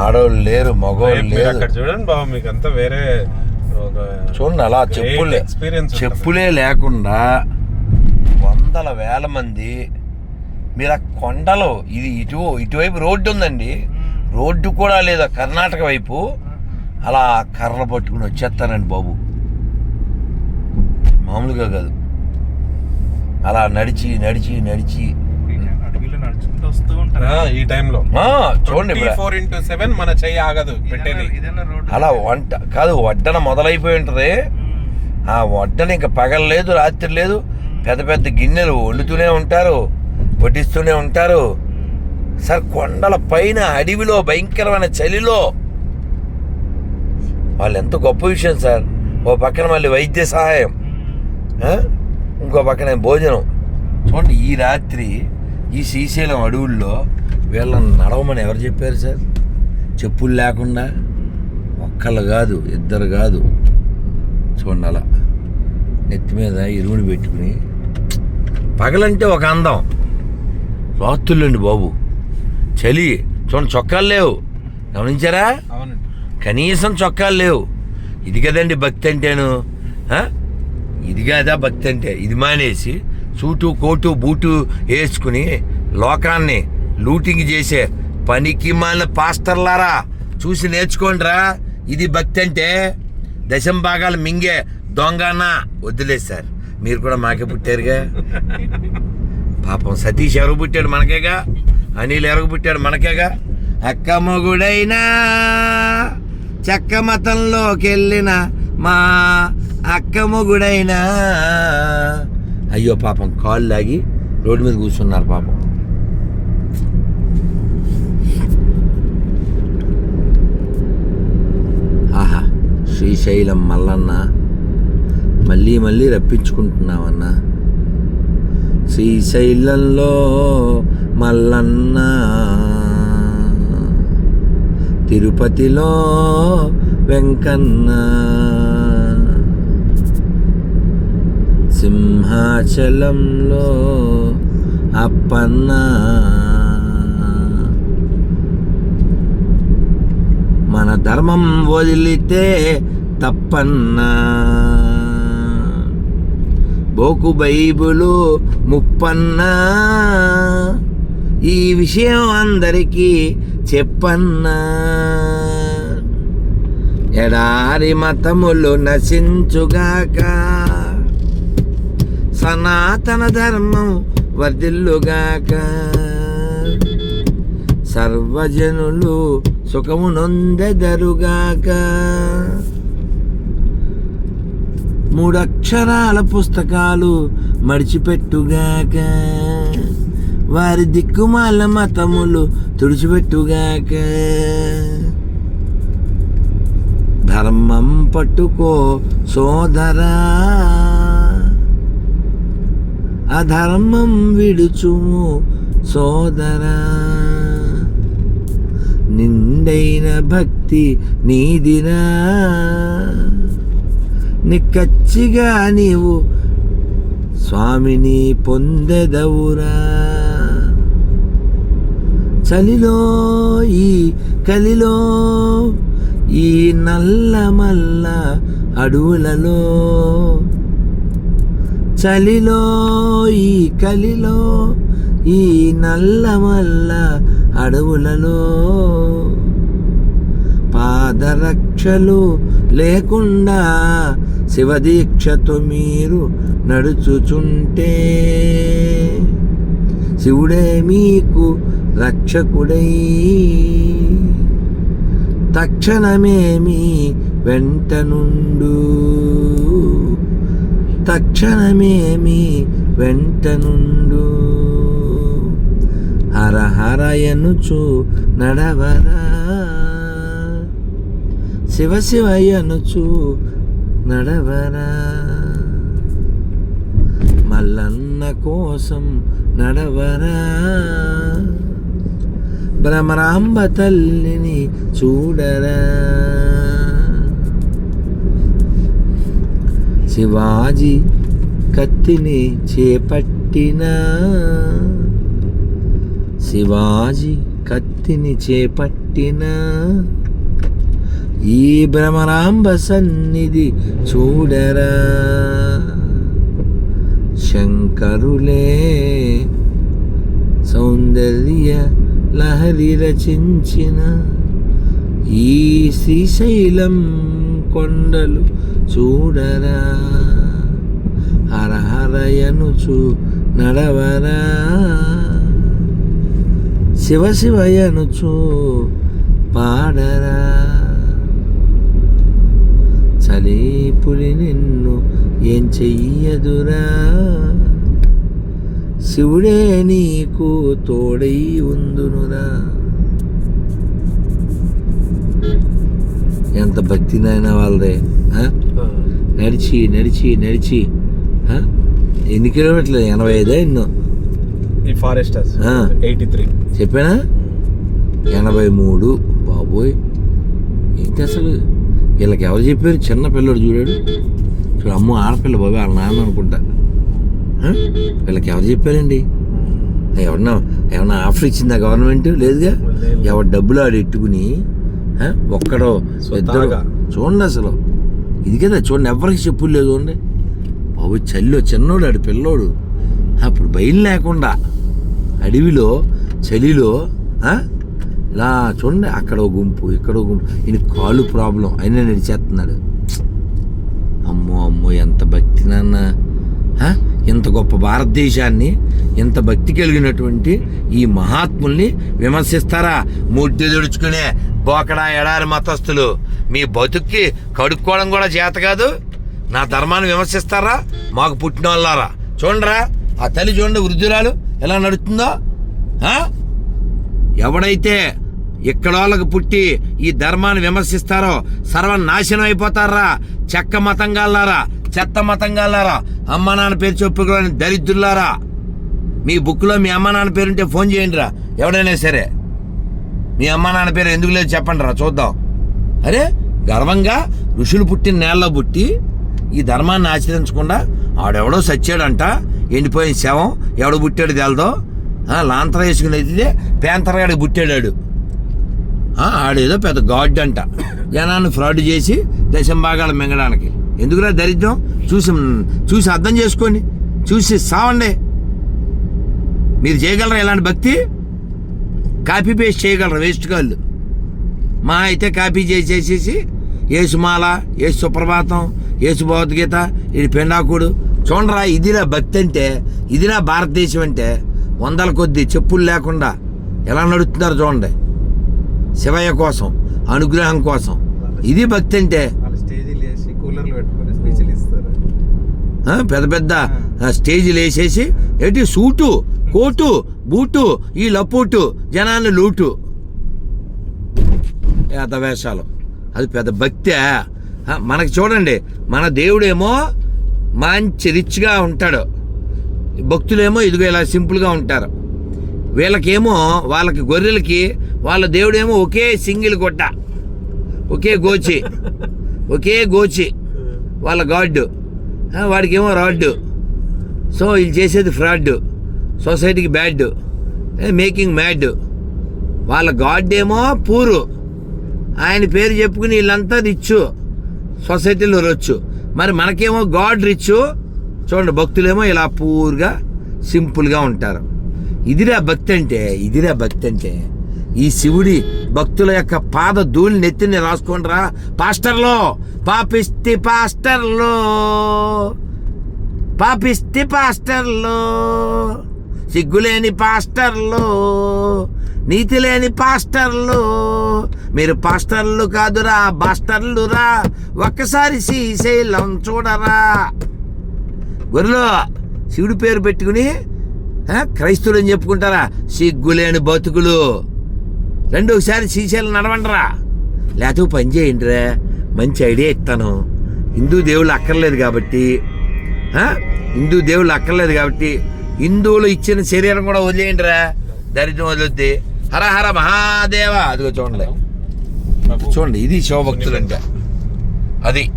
ఆడవాళ్ళు లేరు మగవాళ్ళు లేరు. అక్కడ చూడండి బాబు మీకు అంతా వేరే చూడండి అలా చెప్పులే. చెప్పులే లేకుండా వందల వేల మంది మీరు ఆ కొండలో ఇది ఇటు ఇటువైపు రోడ్డు ఉందండి. రోడ్డు కూడా లేదా కర్ణాటక వైపు. అలా కర్ర పట్టుకుని వచ్చేస్తారండి బాబు. మామూలుగా కాదు. అలా నడిచి నడిచి నడిచి నడుచుకుంటూ వస్తూ ఉంటారు. ఆ, ఈ టైంలో. ఆ, చూడండి ఇప్పుడు. ఫోర్ ఇంటూ సెవెన్ మన చెయ్యి ఆగదు పెట్టేది. అలా వంట కాదు వడ్డన మొదలైపోయి ఉంటుంది. ఆ వడ్డన ఇంకా పగలలేదు రాత్రి లేదు. పెద్ద పెద్ద గిన్నెలు వండుతూనే ఉంటారు వడ్డిస్తూనే ఉంటారు. సార్ కొండల పైన అడవిలో భయంకరమైన చలిలో. వాళ్ళు ఎంత గొప్ప విషయం సార్. ఓ పక్కన మళ్ళీ వైద్య సహాయం? ఇంకో పక్కన భోజనం. చూడండి ఈ రాత్రి ఈ శ్రీశైలం అడవుల్లో వీళ్ళని నడవమని ఎవరు చెప్పారు సార్? చెప్పులు లేకుండా ఒక్కళ్ళు కాదు ఇద్దరు కాదు. చూడండి అలా నెత్తి మీద ఇరువుని పెట్టుకుని పగలంటే ఒక అందం. రాత్రులండి బాబు. చలి చూడండి చొక్కాలు లేవు. గమనించారా? కనీసం చొక్కాలు లేవు. ఇది కదండి భక్తి అంటేను? ఇది కాదా భక్తి అంటే? ఇది మానేసి సూటు కోటు బూటు వేసుకుని లోకాన్ని లూటింగ్ చేసే పనికి మన పాస్టర్లారా చూసి నేర్చుకోండిరా ఇది భక్తి అంటే. దశం భాగాలు మింగే దొంగన. వద్దులేదు సార్ మీరు కూడా మాకే పుట్టారుగా. పాపం సతీష్ ఎవరు పుట్టాడు మనకేగా? అనిల్ ఎవరు పుట్టాడు మనకేగా? అక్క మొగుడైనా చెక్క మతంలోకి వెళ్ళిన మా అక్క మొగుడైనా. అయ్యో పాపం కాళ్ళు లాగి రోడ్డు మీద కూర్చున్నారు పాపం. ఆహా శ్రీశైలం మల్లన్న మళ్ళీ మళ్ళీ రప్పించుకుంటున్నామన్నా శ్రీశైలంలో మల్లన్న తిరుపతిలో వెంకన్న. సింహాచలంలో అప్పన్న. మన ధర్మం వదిలితే తప్పన్నా. బోకు బైబులు ముప్పన్నా. ఈ విషయం అందరికీ చెప్పన్నా. ఎడారి మతములు నశించుగాక సనాతన ధర్మం వర్ధిల్లుగాక. సర్వజనులు సుఖము నొందెదరుగాక. మూడక్షరాల పుస్తకాలు మడిచిపెట్టుగాక. వారి దిక్కుమాల మతములు తుడిచిపెట్టుగాక. ధర్మం పట్టుకో సోదరా. అధర్మం విడుచుము సోదరా. నిండైన భక్తి నీదినా నిక్కచ్చిగా నీవు స్వామిని పొందెదవురా. చలిలో ఈ కలిలో ఈ నల్ల మల్ల అడవులలో చలిలో ఈ కలిలో ఈ నల్ల మల్ల అడవులలో. పాదరక్షలు లేకుండా శివదీక్షతో మీరు నడుచుచుంటే శివుడే మీకు రక్షకుడై. తక్షణమేమి వెంట నుండు. తక్షణమేమి వెంట నుండు హర హరయనుచు నడవరా. శివ శివయనుచు నడవరా. మల్లన్న కోసం నడవరా. భ్రమరాంబ తల్లిని చూడరా. శివాజీ కత్తిని చేపట్టిన. శివాజీ కత్తిని చేపట్టిన. ఈ భ్రమరాంబ సన్నిధి చూడరా. శంకరులే సౌందర్య లహరి రచించిన ఈ శ్రీశైలం కొండలు చూడరా. హర చూ నడవరా. శివ శివయనుచు పాడరా. చలి పులి నిన్ను ఏం చెయ్యదురా. శివుడే నీకు తోడై ఉందునురా. ఎంత భక్తి నాయన వాళ్ళదే? నడిచి నడిచి నడిచి? ఎన్ని కిలోమీటర్లు? ఎనభై ఐదా ఎన్నో? ఆ. Eighty three. చెప్పానా? ఎనభై మూడు. బాబోయ్. ఏంటి అసలు? వీళ్ళకి ఎవరు చెప్పారు? చిన్న పిల్లడు చూడాడు. చూడు అమ్మ ఆడపిల్ల బాబోయ్ వాళ్ళ నాన్న అనుకుంటా? వీళ్ళకి ఎవరు చెప్పారండి? ఎవరన్నా ఏమన్నా ఆఫర్ ఇచ్చిందా గవర్నమెంట్? లేదుగా? లేదు. ఎవరు డబ్బులు ఆడు ఎట్టుకుని? ఒక్కడో ఇద్దరు. చూడండి అసలు. ఇది కదా చూడండి ఎవరికి చెప్పులు లేదు చూడండి. బాబు చలిలో చిన్నోడు ఆడు పిల్లోడు. అప్పుడు బయలు లేకుండా అడవిలో చలిలో? ఇలా చూడండి అక్కడ గుంపు ఇక్కడ గుంపు. ఈయన కాలు ప్రాబ్లం అయినా నడిచేస్తున్నాడు. అమ్మో అమ్మో ఎంత భక్తి నాన్న? ఇంత గొప్ప భారతదేశాన్ని ఇంత భక్తి కలిగినటువంటి ఈ మహాత్ముల్ని విమర్శిస్తారా? ముడ్డి దుడుచుకునే బోకడా ఎడారి మతస్థులు. మీ బతుక్కి కడుక్కోవడం కూడా చేత కాదు. నా ధర్మాన్ని విమర్శిస్తారా? మాకు పుట్టిన వాళ్ళారా చూడరా ఆ తల్లి చూడండి వృద్ధురాలు ఎలా నడుస్తుందో. ఎవడైతే ఇక్కడ వాళ్ళకు పుట్టి ఈ ధర్మాన్ని విమర్శిస్తారో సర్వనాశనం అయిపోతారా? చెక్క మతంగాళ్ళారా? చెత్త మతంగాళ్ళారా? అమ్మ నాన్న పేరు చెప్పుకోని దరిద్రులారా? మీ బుక్లో మీ అమ్మ నాన్న పేరుంటే ఫోన్ చేయండి రా ఎవడైనా సరే. మీ అమ్మ నాన్న పేరు ఎందుకు లేదు చెప్పండి రా చూద్దాం. అరే గర్వంగా ఋషులు పుట్టిన నేలలో పుట్టి ఈ ధర్మాన్ని ఆచరించకుండా ఆడెవడో సచ్చాడంట ఎండిపోయిన శవం ఎవడో పుట్టాడు తెలదో? లాంతర వేసుకుని అయితే పేంతరగాడికి పుట్టాడాడు. ఆడేదో పెద్ద గాడ్ అంట. జనాన్ని ఫ్రాడ్ చేసి దశంభాగాలు మింగడానికి. ఎందుకురా దరిద్రం? చూసి చూసి అర్థం చేసుకోండి. చూసి సావండి. మీరు చేయగలరా ఇలాంటి భక్తి? కాపీ పేస్ట్ చేయగలరు వేస్ట్ కాళ్ళు మా అయితే కాపీ చేసేసేసి ఏసుమాల ఏసు సుప్రభాతం ఏసు భగవద్గీత ఇది పెండాకుడు. చూడరా ఇదిరా భక్తి అంటే ఇదిరా భారతదేశం అంటే వందల కొద్ది చెప్పులు లేకుండా ఎలా నడుస్తున్నారు చూడండి. శివయ్య కోసం అనుగ్రహం కోసం. ఇది భక్తి అంటే. పెద్ద పెద్ద స్టేజీలు వేసేసి ఏంటి సూటు కోటు బూటు ఈ లపోటు జనాన్ని లూటు. వేషాలు. అది పెద్ద భక్తే. మనకి చూడండి మన దేవుడేమో మంచి రిచ్గా ఉంటాడు. భక్తులేమో ఇదిగో ఇలా సింపుల్గా ఉంటారు. వీళ్ళకేమో వాళ్ళకి గొర్రెలకి వాళ్ళ దేవుడేమో ఒకే సింగిల్ కొట్ట ఒకే గోచి. ఒకే గోచి. వాళ్ళ గాడ్ వాడికేమో రాడ్డు. సో వీళ్ళు చేసేది ఫ్రాడ్ సొసైటీకి బ్యాడ్ మేకింగ్ మ్యాడ్ వాళ్ళ గాడ్ ఏమో పూరు ఆయన పేరు చెప్పుకుని వీళ్ళంతా రిచ్ సొసైటీలో రొచ్చు మరి మనకేమో గాడ్ రిచ్ చూడండి భక్తులేమో ఇలా పూర్గా సింపుల్గా ఉంటారు. ఇదిరా భక్తి అంటే ఇదిరా భక్తి అంటే ఈ శివుడి భక్తుల యొక్క పాద ధూళి నెత్తిని రాసుకోండిరా. పాస్టర్లో పాపిస్తి పాస్టర్లో పాపిస్తి పాస్టర్లో. సిగ్గులేని పాస్టర్లు నీతి లేని పాస్టర్లు. మీరు పాస్టర్లు కాదురా బాస్టర్లురా. ఒక్కసారి శ్రీశైలం చూడరా. గొర్రెలు శివుడి పేరు పెట్టుకుని ఆ, క్రైస్తవులు అని చెప్పుకుంటారా? సిగ్గులేని బతుకులు. రెండు ఒకసారి శ్రీశైలం నడవండిరా. లేకపోతే పని చేయండిరా. మంచి ఐడియా ఇస్తాను. హిందూ దేవుళ్ళు అక్కర్లేదు కాబట్టి హిందూ దేవుళ్ళు అక్కర్లేదు కాబట్టి హిందువులు ఇచ్చిన శరీరం కూడా వదిలేయండిరా. దరిద్రం వదిలితే హర హర మహాదేవ. అదిగో చూడండి. చూడండి ఇది శివభక్తులు అది.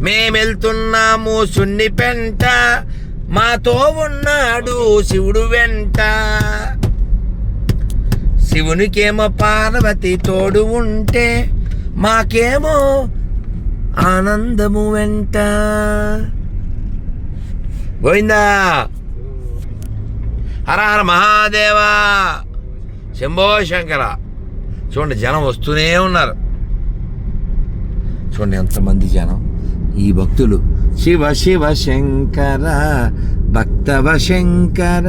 మేమెళ్తున్నాము సున్ని పెంట. మాతో ఉన్నాడు శివుడు వెంట. శివునికేమో పార్వతి తోడు ఉంటే మాకేమో ఆనందము వెంట. గోవిందా? హర హర మహాదేవా! శంభో శంకర! చూడండి జనం వస్తూనే ఉన్నారు. చూడండి ఎంతమంది జనం. ఈ భక్తులు శివ శివ శంకర భక్తవ శంకర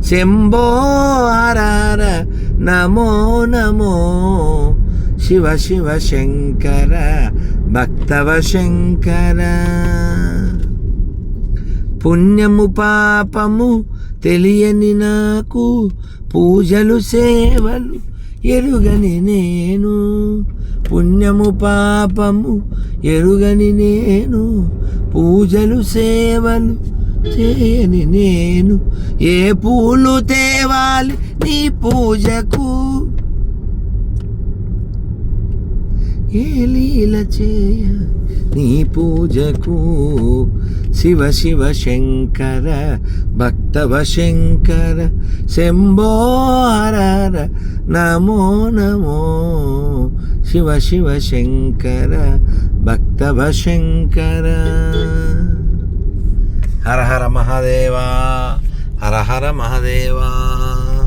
శంభో హర నమో నమో. శివ శివ శంకర భక్తవ శంకర. పుణ్యము పాపము తెలియని నాకు పూజలు సేవలు ఎరుగని నేను పుణ్యము పాపము ఎరుగని నేను పూజలు సేవలు చేయని నేను. ఏ పూలు తేవాలి నీ పూజకు? ఏ లీల చేయ నీ పూజకు? శివ శివ శంకర భక్తవ శంకర శంభో నమో నమో. శివ శివ శంకర భక్తవ శంకర. హర హర మహాదేవా హర హర మహాదేవా.